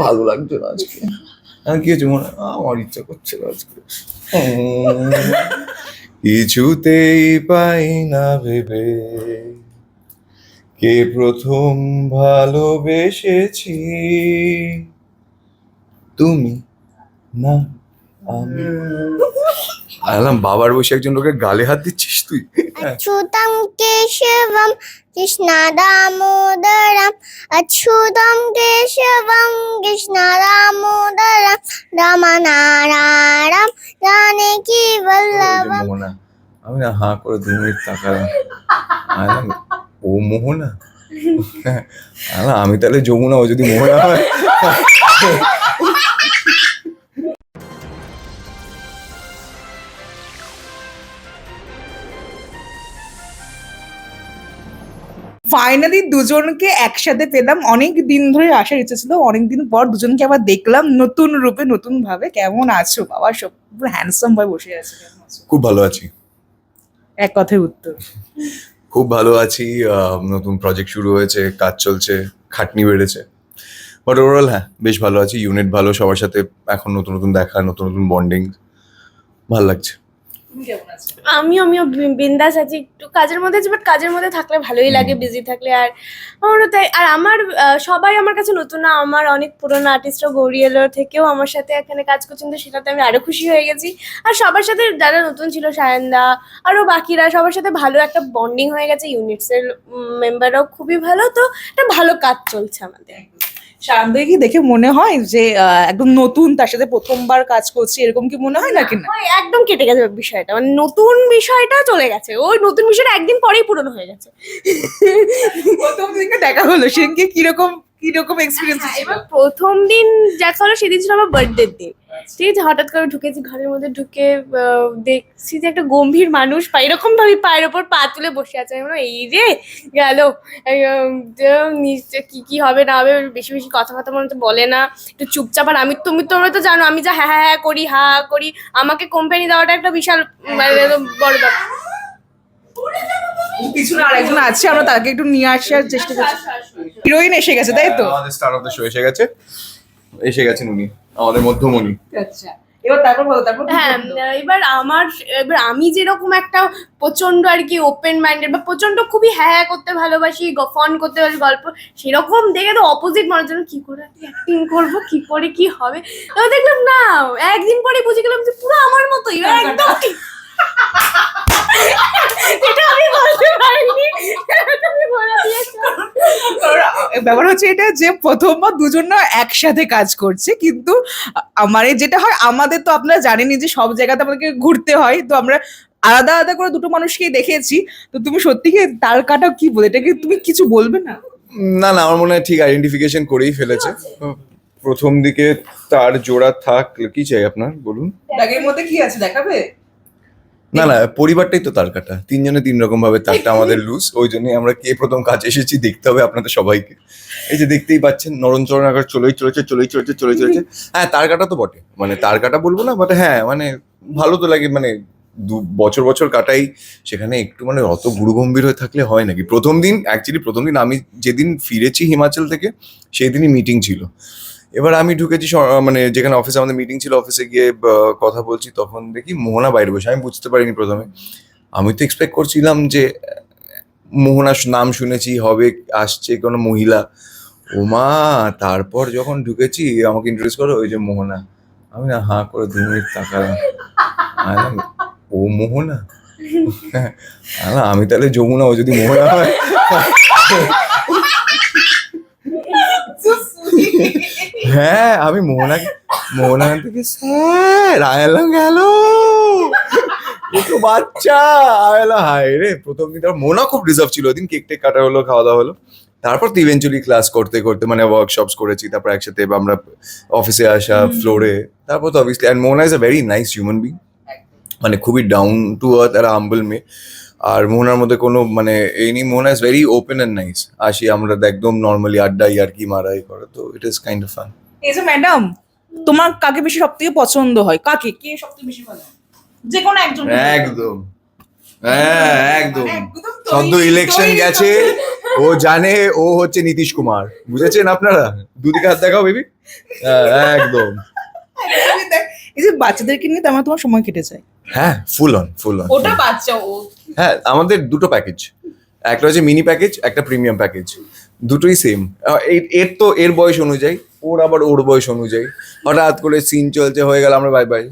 ভালো লাগছে না আজকে। হ্যাঁ কি হয়েছে? মনে আমার ইচ্ছা করছে আজকে। কিছুতেই পাই না ভেবে। কে প্রথম ভালোবেসেছি? তুমি না আমি। আলাম বাবার বসে একজন লোকের গালে হাত দিচ্ছিস তুই? অচ্যুতম কেশবম কৃষ্ণ দামোদ अच्युतं केशवं कृष्णदामोदरं रमनारायणं जानकी वल्लभम् মোহনা আমি না হাঁ করে দু মিনিট তাকালাম আলাম ও মোহনা আলাম আমি তাহলে যমুনা ও যদি মোহনা হয় ফাইনালি দুজনকে একসাথে পেলাম। অনেক দিন ধরে আসার ইচ্ছে ছিল অনেক দিন পর দুজনকে আবার দেখলাম নতুন রূপে নতুন ভাবে কেমন আছো বাবা? সব হ্যান্ডসাম ভাবে বসে আছে। খুব ভালো আছি। এক কথায় উত্তর। খুব ভালো আছি। নতুন প্রজেক্ট শুরু হয়েছে কাজ চলছে খাটনি বেড়েছে। বাট ওভারঅল হ্যাঁ বেশ ভালো আছি। ইউনিট ভালো সবার সাথে এখন নতুন নতুন দেখা নতুন নতুন বন্ডিং ভালো লাগছে। আমিও আমিও বি- বিন্দাস আছি একটু কাজের মধ্যে আছি বাট কাজের মধ্যে থাকলে ভালোই লাগে বিজি থাকলে। আর আমারও তাই আর আমার সবাই আমার কাছে নতুন না আমার অনেক পুরোনো আর্টিস্টরা গৌরী এলো থেকেও আমার সাথে এখানে কাজ করছেন তো সেটাতে আমি আরও খুশি হয়ে গেছি। আর সবার সাথে যারা নতুন ছিল সায়নদা আরও বাকিরা সবার সাথে ভালো একটা বন্ডিং হয়ে গেছে ইউনিটসের মেম্বাররাও খুবই ভালো তো একটা ভালো কাজ চলছে আমাদের। শান্তকে কি দেখে মনে হয় যে আহ, একদম নতুন তার সাথে প্রথমবার কাজ করছি এরকম কি মনে হয় নাকি না? একদম কেটে গেছে বিষয়টা। মানে নতুন বিষয়টা চলে গেছে। ওই নতুন বিষয়টা একদিন পরেই পূরণ হয়ে গেছে। প্রথম দিনকে দেখা হলো সেদিনকে কীরকম কীরকম এক্সপিরিয়েন্স হ্যাঁ, এবার প্রথম দিন দেখা হলো সেদিন ছিল আমার বার্থডে দিন। ঠিক আছে হঠাৎ করে ঢুকেছি ঘরের মধ্যে ঢুকে দেখছি যে একটা গম্ভীর মানুষ পা এরকম ভাবে পায়ের ওপর পা তুলে বসে আছে। আমি এই রে গেল। যে কি কি হবে না হবে বেশি বেশি কথা কথা মনে হচ্ছে বলে না। একটু চুপচাপ আর আমি তুমি তোমরা তো জানো আমি যা হ্যাঁ হ্যাঁ হ্যাঁ করি হা করি। আমাকে কোম্পানি দেওয়াটা একটা বিশাল মানে বড় ব্যাপার। পিছনে আরেকজন আছে আমরা তাকে একটু নিয়ে আসার চেষ্টা করছি। হিরোইন এসে গেছে তাই তো? আমাদের স্টার অফ দ্য শো এসে গেছে। এসে গেছেন উনি আমাদের মধ্যমণি। আচ্ছা এবার তারপর বলো তারপর হ্যাঁ এবার আমার এবার আমি যেরকম একটা প্রচণ্ড আর কি ওপেন মাইন্ডেড বা প্রচণ্ড খুবই হ্যাঁ হ্যাঁ করতে ভালোবাসি ফন করতে ভালোবাসি গল্প সেরকম দেখে তো অপোজিট মনে যেন কি করে অ্যাক্টিং করব কি করে কি হবে? তো দেখলাম না একদিন পরে বুঝে গেলাম যে পুরো আমার মতোই ও একদম ঠিক। এটা আমি বলতে পারিনি তুমি বলে দিয়েছ ওরা- ব্যাপার হচ্ছে এটা যে প্রথমবার দুজন না একসাথে কাজ করছে কিন্তু আমার যেটা হয় আমাদের তো আপনারা জানেনই যে সব জায়গাতে আমাদেরকে ঘুরতে হয় তো আমরা আলাদা আলাদা করে দুটো মানুষকেই দেখেছি তো তুমি সত্যি কি তার কাটা কি বলে? এটাকে তুমি কিছু বলবে না? না না আমার মনে হয় ঠিক আইডেন্টিফিকেশন করেই ফেলেছে। প্রথম দিকে তার জোড়া থাক কি চাই আপনার? বলুন। ব্যাগের মধ্যে কি আছে দেখাবে? না না পরিবারটাই তো তার কাটা। তিনজনে তিন রকম ভাবে তারটা আমাদের লুজ ওই জন্যই আমরা কে প্রথম কাজ এসেছি দেখতে হবে আপনাদের সবাইকে। এই যে দেখতেই পাচ্ছেন নরণচরণ আকার চলেই চলেছে চলেই চলেছে চলেই চলেছে। হ্যাঁ তার কাটা তো বটে। মানে তার কাটা বলব না বাট হ্যাঁ মানে ভালো তো লাগে মানে দু বছর বছর কাটাই। সেখানে একটু মানে অত গুরু গম্ভীর হয়ে থাকলে হয় নাকি? প্রথম দিন অ্যাকচুয়ালি প্রথম দিন আমি যেদিন ফিরেছি হিমাচল থেকে সেই দিনই মিটিং ছিল। এবার আমি ঢুকেছি মানে যেখানে অফিসে আমাদের মিটিং ছিল অফিসে গিয়ে কথা বলছি তখন দেখি মোহনা বাইরে বসে। আমি বুঝতে পারিনি প্রথমে। আমি তো এক্সপেক্ট করছিলাম যে মোহনা নাম শুনেছি হবে আসছে কোনো মহিলা। ওমা তারপর যখন ঢুকেছি আমাকে ইন্ট্রোডিউস করো ওই যে মোহনা। আমি না হাঁ করে দু মিনিট তাকালাম। ও মোহনা? আলাম, আমি তাহলে যমুনা ও যদি মোহনা হয়। হ্যাঁ আমি মোহনা মোহনা থেকে স্যার আয়ালাম গেল। তো বাচ্চা আয়ালা হায় রে প্রথম দিন তারপর মোহনা খুব রিজার্ভ ছিল ওদিন কেক টেক কাটা হলো খাওয়া দাওয়া হলো। তারপর তো ইভেন্চুয়ালি ক্লাস করতে করতে মানে ওয়ার্কশপস করেছি তারপর একসাথে আমরা অফিসে আসা ফ্লোরে তারপর তো obviously and Mohana is a very nice human being মানে খুবই ডাউন টু আর্থ আর হাম্বল মেয়ে। আর মোহনার মধ্যে কোনো মানে এই নেই Mohana is very open and nice আসি আমরা একদম নর্মালি আড্ডা ইয়ার কি মারাই করে তো it is kind of fun এই যে ম্যাডাম তোমার কাকে বেশি সব থেকে পছন্দ হয়? কাকে? কে সব থেকে বেশি ভালো? যে কোনো একজন একদম। হ্যাঁ একদম। একদম সদ্য ইলেকশন গেছে ও জানে ও হচ্ছে নীতিশ কুমার। বুঝেছেন আপনারা? দুদিকে হাত দেখাও বেবি একদম। এই যে বাচ্চাদেরকে নিয়ে তেমন তোমার সময় কেটে যায়। হ্যাঁ ফুল অন ফুল অন ওটা বাচ্চা ও হ্যাঁ আমাদের দুটো প্যাকেজ একটা হচ্ছে মিনি প্যাকেজ একটা প্রিমিয়াম প্যাকেজ দুটোই সেম এর তো এর বয়স অনুযায়ী ওর আবার ওর বয়স অনুযায়ী। হঠাৎ করে সিন চলছে হয়ে গেল আমরা বাই বাই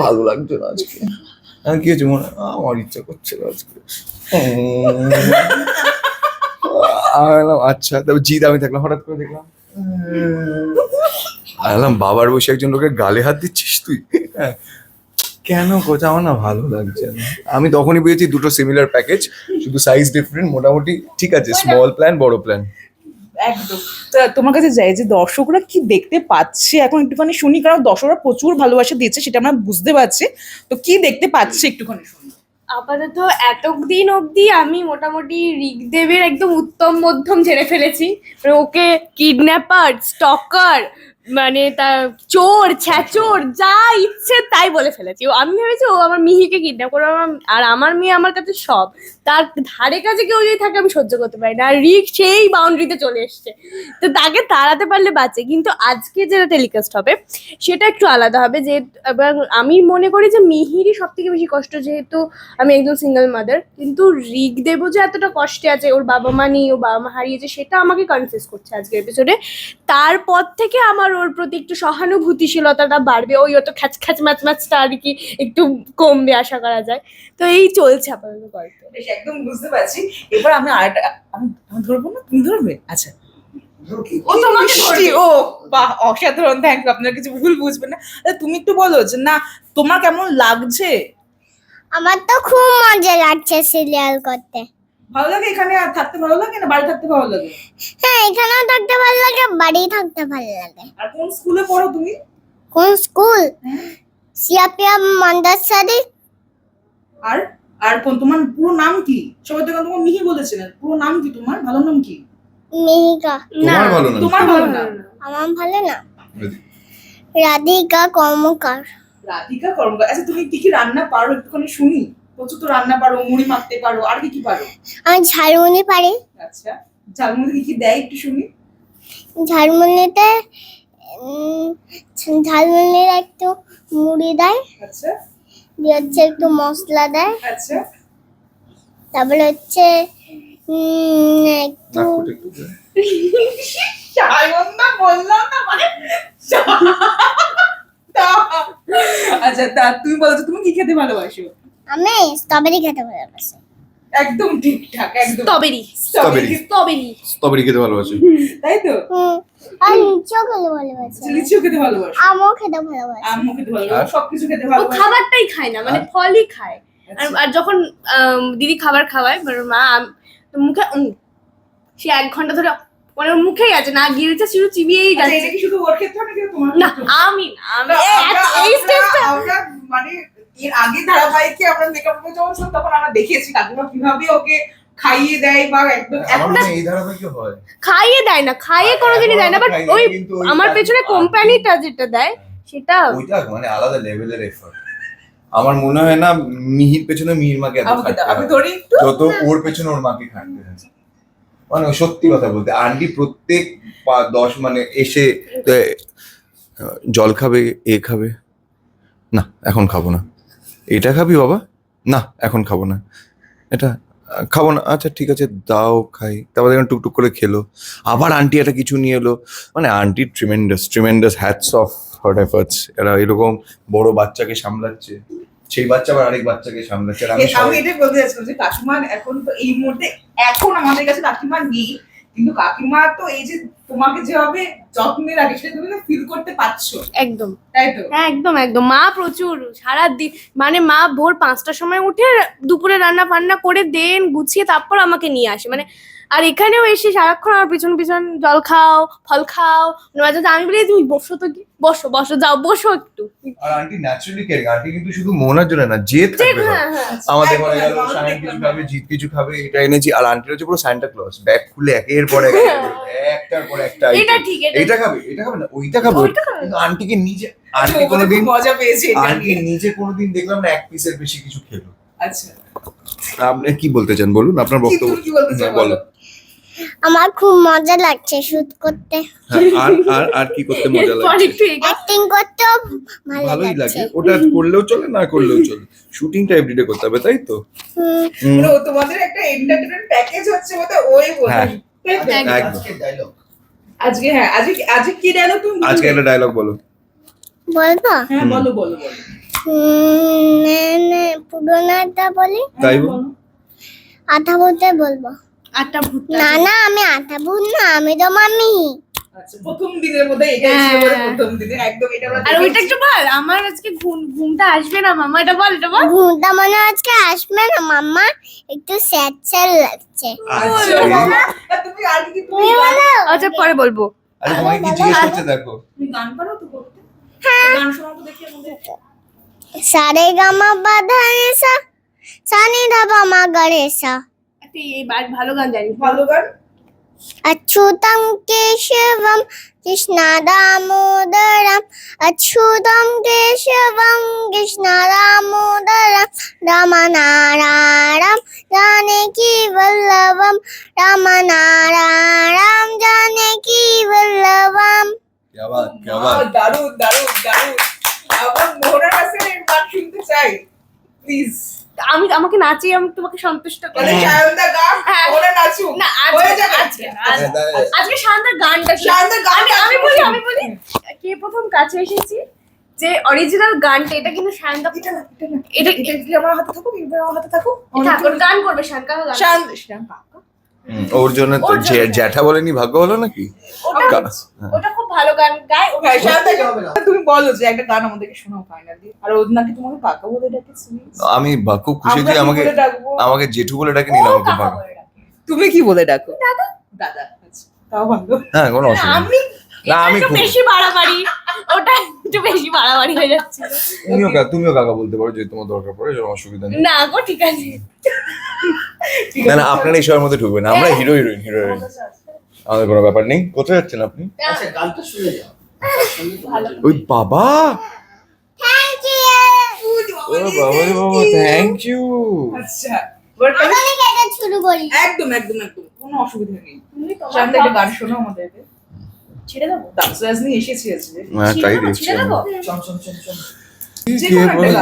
ভালো লাগছে না আজকে। আর কি হচ্ছে মনে আমার ইচ্ছা করছে আজকে। আচ্ছা। তারপর জিদ আমি থাকলাম হঠাৎ করে দেখলাম। আমি বললাম বাবার বসে একজন লোকের গালে হাত দিচ্ছিস তুই? হ্যাঁ। কেন আমার না ভালো লাগছে না। আমি তখনই বুঝেছি দুটো সিমিলার প্যাকেজ শুধু সাইজ ডিফারেন্ট মোটামুটি ঠিক আছে স্মল প্ল্যান বড় প্ল্যান একদম। তা তোমার কাছে যাই যে দর্শকরা কি দেখতে পাচ্ছে? এখন একটুখানি শুনি কারণ দর্শকরা প্রচুর ভালোবাসা দিয়েছে সেটা আমরা বুঝতে পারছি। তো কি দেখতে পাচ্ছে একটুখানি শুনি। আপাতত এতদিন অবধি আমি মোটামুটি ঋগদেবের একদম উত্তম মধ্যম ঝেড়ে ফেলেছি। মানে ওকে কিডন্যাপার স্টকার মানে তার চোর, ছ্যাচোর, যা ইচ্ছে তাই বলে ফেলেছি। আমি ভেবেছি ও আমার মিহিকে কিডন্যাপ করবে, আমার- আর আমার মেয়ে আমার কাছে সব। তার ধারে কাছে কেউ যদি থাকে আমি সহ্য করতে পারি না। আর রিক সেই বাউন্ডারিতে চলে এসছে। তো তাকে তাড়াতে পারলে বাঁচে। কিন্তু আজকে যেটা টেলিকাস্ট হবে, সেটা একটু আলাদা হবে। যে আমি মনে করি যে মিহিরই সব থেকে বেশি কষ্ট, যেহেতু আমি একজন সিঙ্গেল মাদার কিন্তু রিক দেবও যে এতটা কষ্টে আছে, ওর বাবা মা নেই ও বাবা মা হারিয়েছে, সেটা আমাকে কনফিউজ করছে আজকের এপিসোডে তারপর থেকে আমার ওর প্রতি একটু সহানুভূতিশীলতাটা বাড়বে। ওই অত খ্যাচ খ্যাচ ম্যাচ ম্যাচটা আর কি একটু কমবে আশা করা যায়। তো এই চলছে আপাতত গল্প। একদম বুঝতে পারছি। এবার আমি আরেকটা আমি ধরবো না? তুমি ধরবে? আচ্ছা। ও মিষ্টি, ও বাহ অসাধারণ থ্যাংক ইউ আপনার কিছু ভুল বুঝবেন না। আরে, তুমি একটু বলো যে না তোমার কেমন লাগছে? আমার তো খুব মজা লাগছে সিরিয়াল করতে। ভালো লাগে এখানে আর থাকতে ভালো লাগে না? বাড়ি থাকতে ভালো লাগে? হ্যাঁ এখানেও থাকতে ভালো লাগে বাড়ি থাকতে ভালো লাগে। আর কোন স্কুলে পড়ো তুমি? কোন স্কুল সিয়াপিয়া মন্দাসারি আর আর কোন তোমার পুরো নাম কি? সবাই তো তোমার মিহি বলেছিলেন পুরো নাম কি তোমার? ভালো নাম কি? মিহিকা। না তোমার ভালো না আমার ভালো না রাধিকা কর্মকার। রাধিকা কর্মকার। আচ্ছা তুমি কি কি রান্না পারো? একটুখানি শুনি। প্রচুর তো রান্না পারো মুড়ি মাখতে পারো আর কি কি পারো? আমি ঝাড়মুনি পারি। আচ্ছা ঝালমুড়ি কি কি দেয় একটু শুনি? ঝালমুনিতে উম, ঝালমুনির একটু মুড়ি দেয় আচ্ছা। দিয়ে হচ্ছে একটু মশলা দেয় আচ্ছা। তারপরে হচ্ছে একটু মানে আচ্ছা তা তুমি বলো তুমি কি খেতে ভালোবাসো? আমি স্ট্রবেরি খেতে ভালোবাসি। একদম ঠিকঠাক একদম। স্ট্রবেরি। Strawberry। স্ট্রবেরি। স্ট্রবেরি খেতে ভালোবাসি। তাই তো? হুম আর লিচিও খেতে ভালোবাসি। লিচিও খেতে ভালোবাসো। আমও খেতে ভালোবাসি। আম্মু খেতে ভালোবাসো? সবকিছু খেতে ও খাবারটাই খায় না মানে ফলই খায়। আর আচ্ছা। আর যখন দিদি খাবার খাওয়ায় মানে মা মুখে উম, সে এক ঘণ্টা ধরে মানে ওর মুখেই আছে না গিলছে শুধু চিবিয়েই আচ্ছা, যাচ্ছে। এটা কি শুধু ওর ক্ষেত্রে নাকি তোমার না? আমি না আমি এই আমরা মানে এর আগে ধারাবাহিকে আমরা মেকআপ করে যখন ছিলাম তখন আমরা দেখেছি কাকিমা কীভাবে ওকে খাইয়ে দেয় বা একদম এখন মনে হয় এই ধারাবাহিকে হয়। খাইয়ে দেয় না খাইয়ে কোনোদিনই দেয় না বাট ওই আমার পেছনে কোম্পানিটা যেটা দেয় সেটা ওইটা মানে আলাদা লেভেলের এফর্ট আমার মনে হয় না মিহির পেছনে মিহির মাকে এত দাও, আমি ধরি যত ওর পেছনে ওর মাকে খাটতে হয়েছে মানে সত্যি কথা বলতে আন্টি প্রত্যেক দশ মানে এসে জল খাবে এ খাবে। না এখন খাব না। এটা খাবি বাবা? না এখন খাব না। এটা খাব না। আচ্ছা ঠিক আছে দাও খাই। তারপর দেখলাম টুকটুক করে খেলো। আবার আন্টি একটা কিছু নিয়ে এলো। মানে aunty tremendous tremendous hats off hot efforts এরা এরকম বড় বাচ্চাকে সামলাচ্ছে। সেই বাচ্চা আবার আরেক বাচ্চাকে সামলাচ্ছে। আমি এ- আমি সবাই- বলতে চাচ্ছিলাম যে এখন তো এই মুহূর্তে এখন আমাদের কাছে কাকিমা নেই। কিন্তু কাকিমা তো এই যে তোমাকে যেভাবে যত্নের আগে সেটা তুমি ফিল করতে পারছ। একদম। তাই তো? হ্যাঁ একদম একদম। মা প্রচুর সারা দিন মানে মা ভোর পাঁচটার সময় উঠে দুপুরে রান্না বান্না করে দেন গুছিয়ে তারপর আমাকে নিয়ে আসে। মানে আর এখানেও এসে সারাক্ষণ আমার পিছন পিছন জল খাও ফল খাও মাঝে মাঝে আমি বলি তুমি বসো তো কি বসো বসো যাও বসো একটু। আর আন্টি ন্যাচারালি কেয়ারিং আন্টি কিন্তু শুধু মোহনার জন্য না যে থাকবে হ্যাঁ হ্যাঁ। আমাদের গেল সায়ন কিছু খাবে জিৎ কিছু খাবে এটা এনেছি। আর আন্টির হচ্ছে পুরো সান্টা ক্লজ ব্যাগ খুলে একের পর এক। একের একটার পর একটা এটা ঠিক এটা খাবে এটা খাবে না ওইটা খাবে। কিন্তু আন্টিকে নিজে আন্টি কোনোদিন মজা পেয়েছি আন্টি নিজে কোনোদিন দেখলাম না এক পিসের বেশি কিছু খেলো। আচ্ছা। আপনি কি বলতে চান? বলুন আপনার কি বক্তব্য। তুমি আমার খুব মজা লাগছে শুট করতে। হ্যাঁ, আর আর আর কি করতে মজা লাগছে? অ্যাক্টিং করতেও ভালো ভালোই লাগে। ওটা করলেও চলে না করলেও চলে। শুটিংটা এভরিডে করতে হবে তাই তো? মানে ও তোমাদের একটা এন্টারটেনমেন্ট প্যাকেজ হচ্ছে বলতে ওই হ্যাঁ। বলে একদম। আজকে হ্যাঁ আজকে আজকে কি ডায়লগ তুমি আজকে একটা ডায়লগ বলো। বলব? হ্যাঁ বলো বলো বলো। হুম, নে, নে, পুরোনোটা বলি? তাই হ্যাঁ, বল। বলো। আধা বলতে বলব। ভূত না না আমি আধা ভূত না আমি তো মামি। আচ্ছা প্রথম দিনের মধ্যে এটা ছিল হ্যাঁ। প্রথম দিনে। একদম এটা আর ওইটা একটু বল আমার আজকে ঘুম ঘুমটা আসবে না মামা? এটা বল এটা বল। ঘুমটা মনে হয় আজকে আসবে না মাম্মা একটু স্যাড স্যাড লাগছে। আচ্ছা আর তুমি আর কি তুমি তুমি গান- আচ্ছা পরে বলব। কি জিজ্ঞেস দেখো। তুমি গান পারো তো করতে গান শোনাও তো দেখি আমাদের। সারে গামা বাধা রেসা সানি ধাবা মা গড়েসা। একটা এই বার ভালো গান জানি ভালো গান अच्युतं केशवं कृष्णदामोदरम् अच्युतं केशवं कृष्णदामोदरं रमनारायणं जानकीवल्लभं रमनारायणं जानकीवल्लभम् क्या बात क्या আহ, बात দারুণ দারুণ দারুণ আমার মোহনার হাসানের গান শুনতে চাই প্লিজ আমি আমাকে নাচি আমি তোমাকে সন্তুষ্ট করি। গান হ্যাঁ। ওরা না আজকে আজকে আজ- হ্যাঁ, আজকে শান্তার গানটা আমি আমি বলি আমি বলি কে প্রথম কাছে এসেছি যে অরিজিনাল গানটা এটা কিন্তু শান্তা এটা এটা আমার হাতে থাকুক এবার আমার হাতে থাকুক গান করবে শান্ত গান। শান্ত শান্ত হুম, ওর জন্য তো জ্যাঠা বলেনি ভাগ্য হলো নাকি? ওটা খুব ভালো গান গায় ও হ্যাঁ, শান্ত তুমি বলো যে একটা গান আমাদেরকে শোনাও ফাইনালি আর ওর নাকি তোমাকে কাকা বলে ডাকে আমি খুব খুশি যে আমাকে আমাকে জেঠু বলে ডাকে নিলাম খুব কাকা ভালো তুমি কি বলে ডাকো? দাদা? দাদা আচ্ছা তাও ভালো। হ্যাঁ কোনো অসুবিধা নেই। আমি না, আমি বেশি বাড়াবাড়ি। ওটা একটু বেশি বাড়াবাড়ি হয়ে যাচ্ছে। তুমিও কা- তুমিও কাকা বলতে পারো যে তোমার দরকার পড়ে অসুবিধা নেই। না গো ঠিক আছে। না না আপনারা এইসবের মধ্যে ঢুকবেন না আমরা হিরো হিরোইন হিরো হিরোইন আমাদের কোনো ব্যাপার নেই। কোথায় যাচ্ছেন আপনি? আচ্ছা গানটা শুনে যাও। ভালো ওই বাবা! থ্যাংক ইউ ও বাবা রে বাবা থ্যাংক ইউ আচ্ছা শুরু করি। একদম একদম একদম। কোনো অসুবিধা নেই। তুমি একটা গান শোনাও আমাদেরকে। ছেড়ে দেবো? এসেছি আজকে। হ্যাঁ তাই দেখছি কে বলে-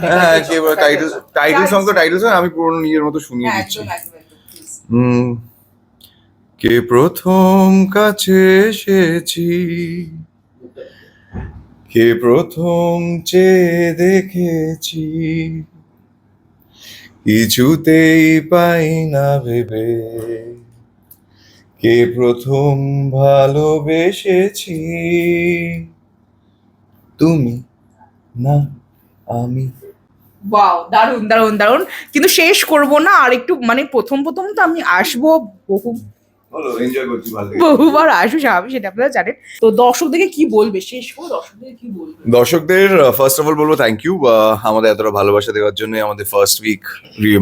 হ্যাঁ কে বলে টাইটেল টাইটেল সং। তো টাইটেল সং আমি পুরোনো নিজের মতো শুনিয়ে হ্যাঁ, দিচ্ছি। কে প্রথম কাছে এসেছি? কে প্রথম চেয়ে দেখেছি? কিছুতেই পাই না ভেবে। কে প্রথম ভালোবেসেছি? তুমি না আমি। ওয়াও দারুণ দারুণ দারুণ কিন্তু শেষ করব না আর একটু মানে প্রথম প্রথম তো আমি আসব বহু বহুবার আসব স্বাভাবিক সেটা আপনারা জানেন। তো দর্শকদেরকে কি বলবে? শেষ করো দর্শকদেরকে কি বলবে? দর্শকদের ফার্স্ট অফ অল বলব থ্যাংক ইউ আমাদের এতটা ভালোবাসা দেওয়ার জন্য আমাদের ফার্স্ট উইক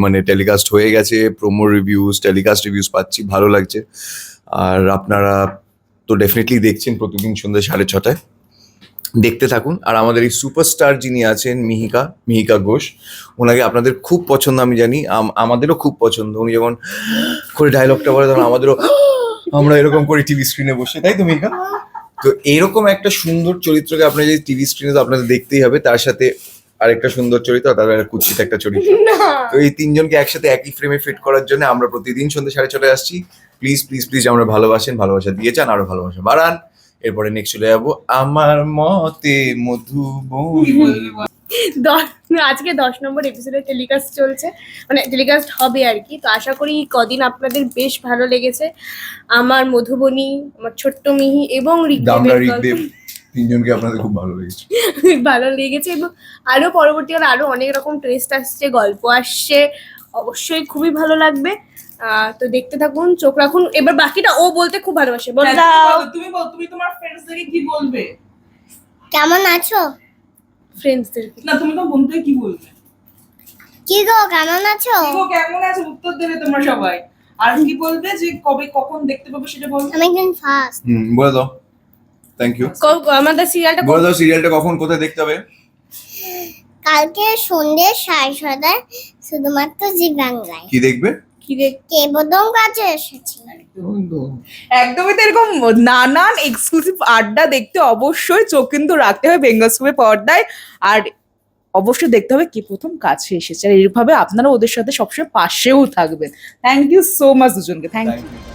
মানে টেলিকাস্ট হয়ে গেছে। প্রোমো রিভিউজ টেলিকাস্ট রিভিউজ পাচ্ছি ভালো লাগছে। আর আপনারা তো ডেফিনেটলি দেখছেন প্রতিদিন সন্ধ্যে সাড়ে ছটায়। দেখতে থাকুন। আর আমাদের এই সুপারস্টার যিনি আছেন মিহিকা মিহিকা ঘোষ ওনাকে আপনাদের খুব পছন্দ আমি জানি। আম- আমাদেরও খুব পছন্দ। উনি যখন করে ডায়লগটা বলে তখন আমাদেরও আমরা এরকম করি টিভি স্ক্রিনে বসে। তাই তো মিহিকা? তো এরকম একটা সুন্দর চরিত্রকে আপনার যে টিভি স্ক্রিনে তো আপনাদের দেখতেই হবে তার সাথে আরেকটা সুন্দর চরিত্র আর তারপরে কুচিত একটা চরিত্র। তো এই তিনজনকে একসাথে একই ফ্রেমে ফিট করার জন্য আমরা প্রতিদিন সন্ধ্যে সাড়ে ছটায় আসছি। প্লিজ প্লিজ প্লিজ আমরা ভালোবাসেন ভালোবাসা দিয়ে যান আরও ভালোবাসা বাড়ান। এরপরে নেক্সট চলে যাব। আমার মতে মধুবন দশ আজকে দশ নম্বর এপিসোডে টেলিকাস্ট চলছে। মানে টেলিকাস্ট হবে আর কি। তো আশা করি কদিন আপনাদের বেশ ভালো লেগেছে। আমার মধুবনী আমার ছোট্ট মিহি এবং তিনজনকে আপনাদের খুব ভালো লেগেছে। ভালো লেগেছে এবং আরও পরবর্তীকালে আরও অনেক রকম টেস্ট আসছে গল্প আসছে। অবশ্যই খুবই ভালো লাগবে। তো দেখতে থাকুন চোখ রাখুন। এবার বাকিটা ও বলতে খুব ভালোবাসে। বল। হ্যাঁ, দাও। তুমি বল তুমি তোমার ফ্রেন্ডসদেরকে কি বলবে? কেমন আছো? ফ্রেন্ডসদের না তুমি তো বন্ধুকে কি বলবে? কি গো কেমন আছো? কি গো, কেমন আছে? উত্তর দেবে তোমরা সবাই। আর কি বলবে যে কবে কখন দেখতে পাবে সেটা বলবে আমি একজন ফার্স্ট হুম বলে দাও। থ্যাংক ইউ আমাদের সিরিয়ালটা বলে দাও সিরিয়ালটা কখন কোথায় দেখতে হবে? কালকে সন্ধ্যে সাড়ে ছটায় শুধুমাত্র জি বাংলায়। কি দেখবে? কি রে কে প্রথম কাছে এসেছি একদমই তো এরকম নানান এক্সক্লুসিভ আড্ডা দেখতে অবশ্যই চোখ কিন্তু রাখতে হবে বেঙ্গল স্কুপের পর্দায়। আর অবশ্যই দেখতে হবে কে প্রথম কাছে এসেছে। আর এইভাবে আপনারা ওদের সাথে সবসময় পাশেও থাকবেন। থ্যাংক ইউ সো মাচ দুজনকে। Thank you.